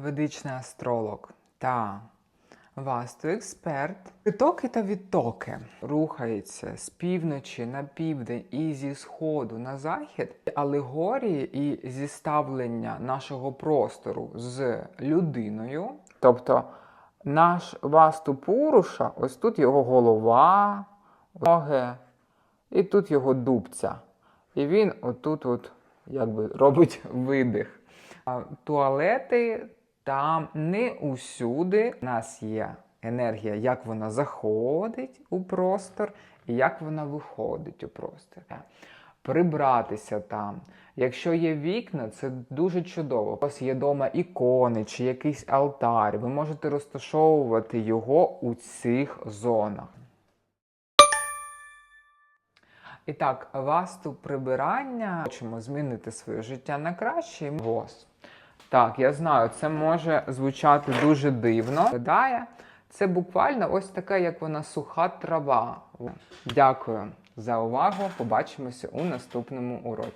ведичний астролог та васту-експерт. Притоки та відтоки рухаються з півночі на південь і зі сходу на захід. Алегорії і зіставлення нашого простору з людиною. Тобто наш васту Пуруша, ось тут його голова, ноги, і тут його дубця. І він отут от якби робить видих. Туалети там не усюди. У нас є енергія, як вона заходить у простор і як вона виходить у простор. Прибратися там. Якщо є вікна, це дуже чудово. У вас є вдома ікони чи якийсь алтар. Ви можете розташовувати його у цих зонах. І так, васту прибирання. Хочемо змінити своє життя на краще. ВОЗ. Так, я знаю, це може звучати дуже дивно. Виглядає. Це буквально ось така, як вона суха трава. Дякую за увагу. Побачимося у наступному уроці.